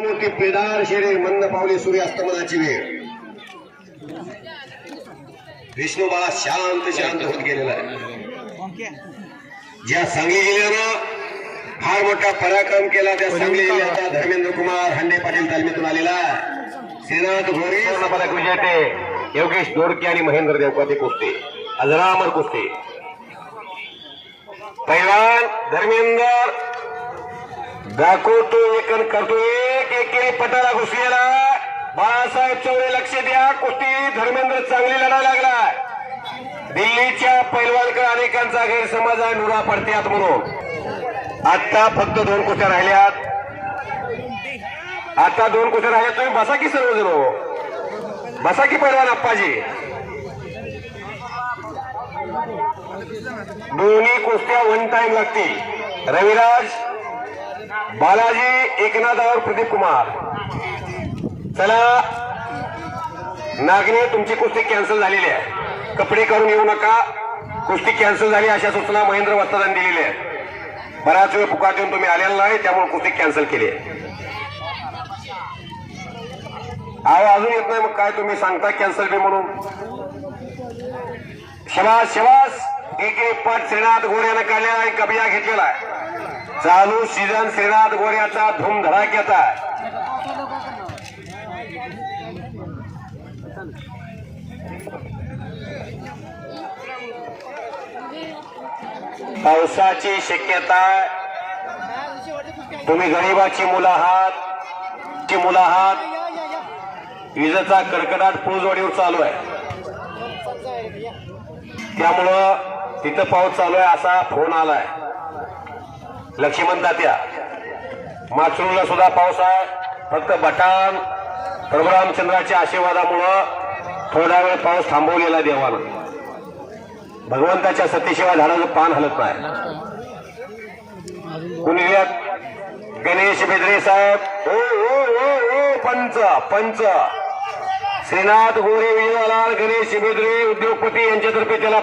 मोठी पेदार शेरे मंद पावले सूर्यास्तमनाची वेळ. विष्णू बाळा शांत शांत होत गेलेला आहे. ज्या सांगली जिल्ह्यानं फार मोठा पराक्रम केला त्या सांगली जिल्ह्याचा धर्मेंद्र कुमार हंडे पाटील तालमीतून आलेला सेनात घोरे. पदक विजेते योगेश दोडके आणि महेंद्र देवकाते कुस्ते अजरामर कुस्ते. पैलवान धर्मेंद्र दाखवतो एकन करतो एक पटाला घुसलेला बाळासाहेब चौरे लक्ष द्या. कुस्ती धर्मेंद्र चांगली लढा लागला दिल्लीच्या पैलवानकडे अनेकांचा गैरसमज आहे. नुरा पडत्यात म्हणून. आता फक्त दोन कुस्त्या राहिल्यात. आता दोन कुस्त्या राहिल्यात. तुम्ही बसा की सर्वजण हो. बसा की पैलवान अप्पाजी दोन्ही कुस्त्या वन टाइम लागतील. रविराज बालाजी एकनाथावर प्रदीप कुमार। चला नागने तुमची कुस्ती कॅन्सल झालेली आहे. कपडे करून येऊ नका. कुस्ती कॅन्सल झाली अशा सूचना महेंद्र वस्तादांनी दिलेल्या आहेत बराच वेळ पुकार देऊन तुम्ही आलेला नाही त्यामुळे कुस्ती कॅन्सल केली आहे. अहो अजून येत नाही मग काय तुम्ही सांगता कॅन्सल बी म्हणून? शबास शबास! एक एक पट श्रीनाथ गोऱ्यानं काढलेला आहे कबिया घेतलेला आहे. चालू सीझन श्रीनाथ गोऱ्याचा धूमधडाक्याचा आहे. पावसाची शक्यता. तुम्ही गरीबाची मुलं आहात ची मुलं आहात. विजेचा कडकडाट फुलजोडीवर चालू आहे. त्यामुळं तिथं पाऊस चालू आहे असा फोन आलाय. लक्ष्मण तात्या. माचरूला सुद्धा पाऊस आहे. फक्त बटाण प्रभुरामचंद्राच्या आशीर्वादामुळं थोडा वेळ पाऊस थांबवलेला देवानं. भगवंताच्या सतीशिवाय झाडाचं पान हलत नाही. कुणी गणेश बेदरे साहेब. ओ ओ ओ ओ पंच पंच. श्रीनाथ गोरे विजयलाल गणेश बेदरे उद्योगपती यांच्यातर्फे त्याला